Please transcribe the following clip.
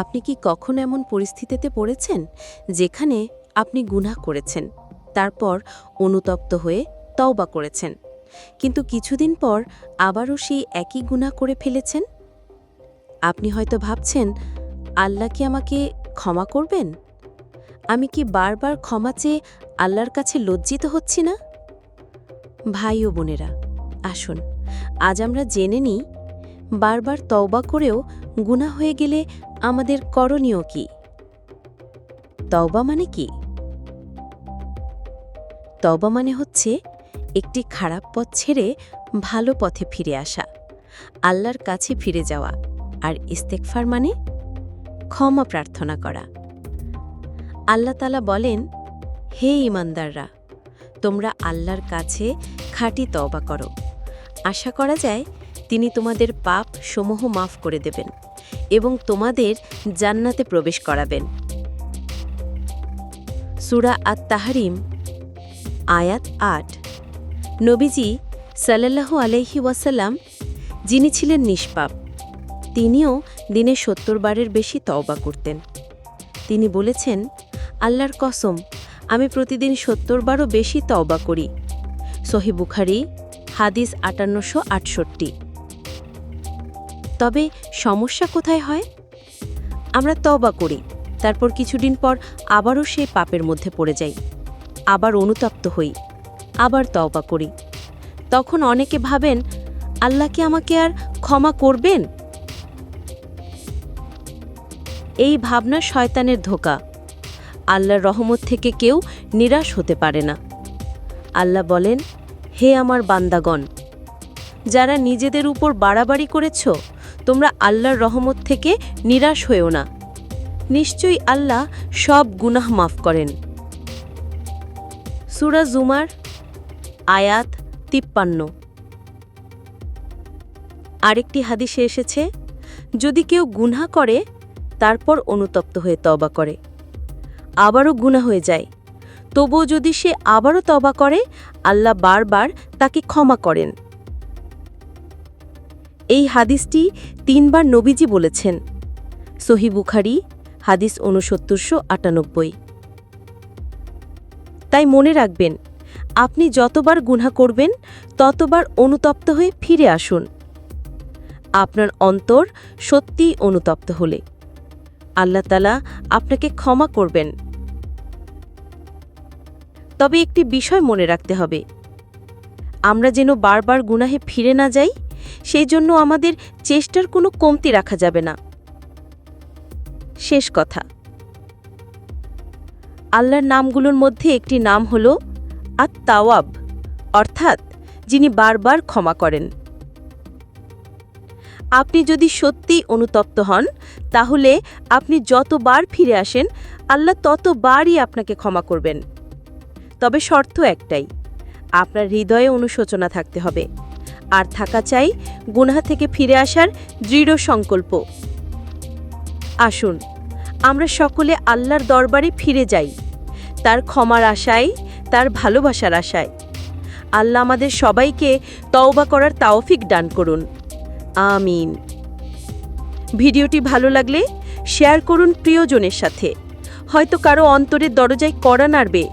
আপনি কি কখনো এমন পরিস্থিতিতে পড়েছেন যেখানে আপনি গুনাহ করেছেন, তারপর অনুতপ্ত হয়ে তওবা করেছেন, কিন্তু কিছুদিন পর আবারও সেই একই গুনাহ করে ফেলেছেন? আপনি হয়তো ভাবছেন, আল্লাহ কি আমাকে ক্ষমা করবেন? আমি কি বারবার ক্ষমা চেয়ে আল্লাহর কাছে লজ্জিত হচ্ছি না? ভাই ও বোনেরা, আসুন, আজ আমরা জেনে নিই, বারবার তওবা করেও গুনাহ হয়ে গেলে আমাদের করণীয় কি? তওবা মানে কি? তওবা মানে হচ্ছে একটি খারাপ পথ ছেড়ে ভালো পথে ফিরে আসা, আল্লাহর কাছে ফিরে যাওয়া আর ইস্তেকফার মানে ক্ষমা প্রার্থনা করা। আল্লাহ তালা বলেন, হে ইমানদাররা তোমরা আল্লাহর কাছে খাঁটি তওবা করো। আশা করা যায় তিনি তোমাদের পাপ সমূহ মাফ করে দেবেন এবং তোমাদের জান্নাতে প্রবেশ করাবেন। সুরা আত তাহারিম আয়াত আট। নবীজি সাল্লাল্লাহু আলাইহি ওয়াসাল্লাম, যিনি ছিলেন নিষ্পাপ, তিনিও দিনে সত্তর বারের বেশি তওবা করতেন। তিনি বলেছেন, আল্লাহর কসম, আমি প্রতিদিন সত্তর বারও বেশি তওবা করি। সহি বুখারি, হাদিস আটান্নশো আটষট্টি। তবে সমস্যা কোথায় হয়? আমরা তওবা করি, তারপর কিছুদিন পর আবারও সেই পাপের মধ্যে পড়ে যাই। আবার অনুতপ্ত হই, আবার তওবা করি। তখন অনেকে ভাবেন, আল্লাহ কি আমাকে আর ক্ষমা করবেন? এই ভাবনা শয়তানের ধোকা। আল্লাহর রহমত থেকে কেউ নিরাশ হতে পারে না। আল্লাহ বলেন, হে আমার বান্দাগণ, যারা নিজেদের উপর বাড়াবাড়ি করেছ তোমরা আল্লাহর রহমত থেকে নিরাশ হয়েও না। নিশ্চয়ই আল্লাহ সব গুনাহ মাফ করেন। সুরা জুমার আয়াত তিপ্পান্ন। আরেকটি হাদিসে এসেছে, যদি কেউ গুনহা করে, তারপর অনুতপ্ত হয়ে তবা করে। আবারও গুণা হয়ে যায়। তবুও যদি সে আবারও তবা করে, আল্লাহ বারবার তাকে ক্ষমা করেন। এই হাদিসটি তিনবার নবীজি বলেছেন। সহি বুখারি, হাদিস ঊনসত্তরশো আটানব্বই। তাই মনে রাখবেন, আপনি যতবার গুণা করবেন, ততবার অনুতপ্ত হয়ে ফিরে আসুন। আপনার অন্তর সত্যিই অনুতপ্ত হলে। আল্লাহ তালা আপনাকে ক্ষমা করবেন। তবে একটি বিষয় মনে রাখতে হবে। আমরা যেন বারবার গুনাহে ফিরে না যাই সেই জন্য আমাদের চেষ্টার কোনো কমতি রাখা যাবে না। শেষ কথা। আল্লাহর নামগুলোর মধ্যে একটি নাম হল আত তাওয়াব অর্থাৎ যিনি বারবার ক্ষমা করেন। আপনি যদি সত্যিই অনুতপ্ত হন, তাহলে আপনি যতবার ফিরে আসেন, আল্লাহ ততবারই আপনাকে ক্ষমা করবেন। তবে শর্ত একটাই, আপনার হৃদয়ে অনুশোচনা থাকতে হবে। আর থাকা চাই গুনহা থেকে ফিরে আসার দৃঢ় সংকল্প। আসুন, আমরা সকলে আল্লাহর দরবারে ফিরে যাই। তার ক্ষমার আশায়, তার ভালোবাসার আশায়। আল্লাহ আমাদের সবাইকে তওবা করার তাওফিক দান করুন। আমিন। ভিডিওটি ভালো লাগলে শেয়ার করুন প্রিয়জনের সাথে। হয়তো কারও অন্তরের দরজায় কড়া নাড়বে।